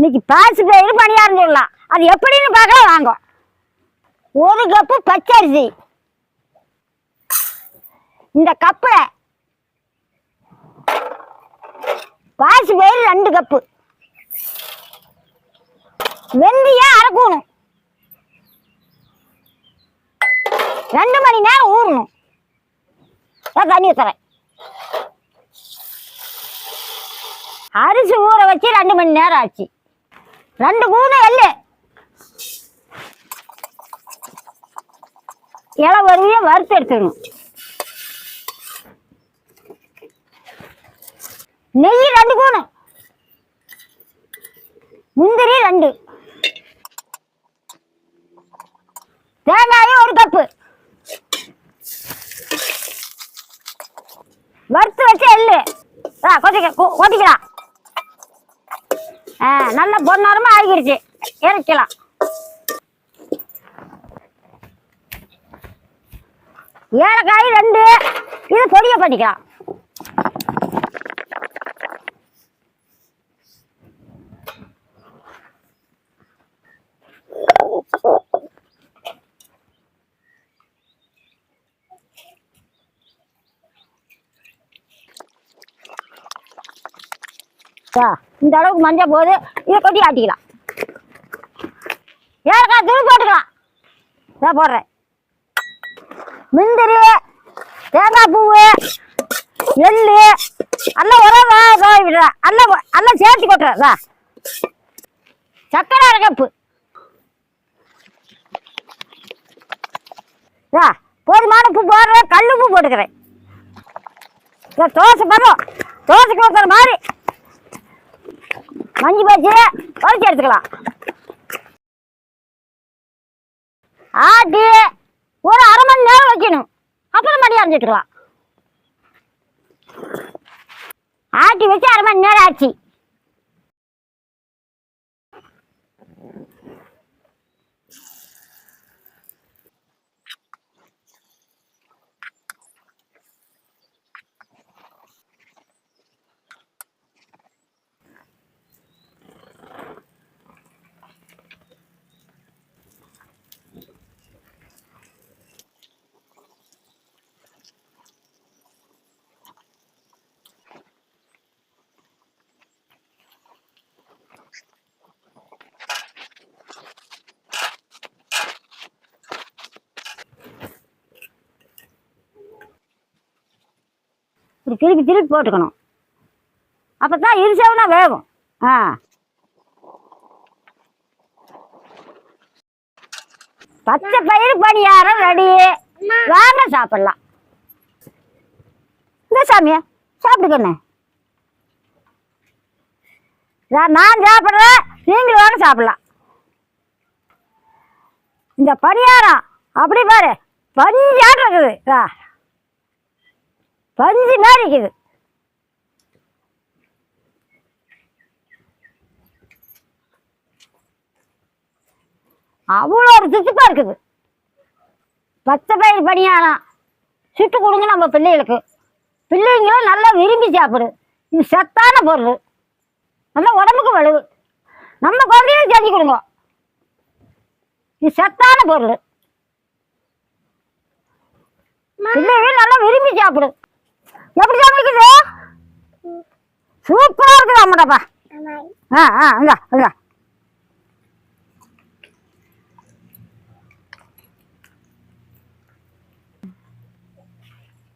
இன்னைக்கு பாசி பயிர் பணியாரம் சொல்லலாம். அது எப்படின்னு பார்க்கலாம் வாங்க. ஒரு கப்பு பச்சரிசி. இந்த கப்பில் பாசி பயிர் ரெண்டு கப்பு. வெந்தயம் அரைக்கணும் ரெண்டு மணி நேரம் ஊறணும். தண்ணி ஊத்துறேன் அரிசி ஊற வச்சு ரெண்டு மணி நேரம் ஆச்சு. ரெண்டு கூணு எள்ளு இலை வரையும் வறுத்து எடுத்துக்கணும். நெய் ரெண்டு கூணு முந்திரி ரெண்டு. தேங்காயும் ஒரு கப்பு. வறுத்து வச்சு எள்ளு. ஆ கொதிக்க கொதிக்கலாம். நல்ல பொன்னரமா ஆகிருச்சு. இறக்கலாம் ஏலக்காய் ரெண்டு. இது பொடியை பண்ணிக்கலாம் ஆ, இந்த அளவுக்கு மஞ்சள் போது இதை கொட்டி ஆட்டிக்கலாம். ஏற்கா துணி போட்டுக்கலாம். இதான் போடுறேன். முந்திரி தேங்காய் பூவு எள்ளு எல்லாம் ஒரே விடுறேன் எல்லாம் எல்லாம் சேர்த்து கொட்டுறேன் வா சக்கரை அரை இதா போதுமான பூ போடுறேன் கல் பூ போட்டுக்கிறேன். தோசை பதம் தோசைக்கு ஊற்றுற மாதிரி. மஞ்சு போச்சு வறுத்து எடுத்துக்கலாம். ஆட்டி. ஒரு அரை மணி நேரம் வைக்கணும். அப்புறம் மணி அரைஞ்சிக்கலாம் ஆட்டி வச்சு அரை மணி நேரம் ஆச்சு. இப்படி திருப்பி திருப்பி போட்டுக்கணும். அப்போ தான் இருசவனா வேகும். ஆ. பச்சை பயிர் பணியாரம் ரெடி. வாங்க சாப்பிடலாம். இந்த சாமியா சாப்பிடுக்கண்ணே நான் சாப்பிட்றேன் நீங்களும் வாங்க சாப்பிடலாம். இந்த பணியாரம் அப்படி பாரு பஞ்சாட்டம் இருக்குது பஞ்சு மாதிரி இருக்குது அவ்வளோ ஒரு சுத்துப்பா இருக்குது. பச்சை பயிர் பணியாரம். சுட்டு கொடுங்க நம்ம பிள்ளைகளுக்கு. பிள்ளைங்களும் நல்லா விரும்பி சாப்பிடு. இது சத்தான பொருள். நல்ல உடம்புக்கு வலுவு நம்ம குழந்தைகளும் செஞ்சு கொடுங்க. இது சத்தான பொருள். பிள்ளைகள் நல்லா விரும்பி சாப்பிடு. எப்படி சமைக்குது சூப்பரா இருக்குது அம்மாடாப்பா. ஆ ஆ இந்தா இந்தா.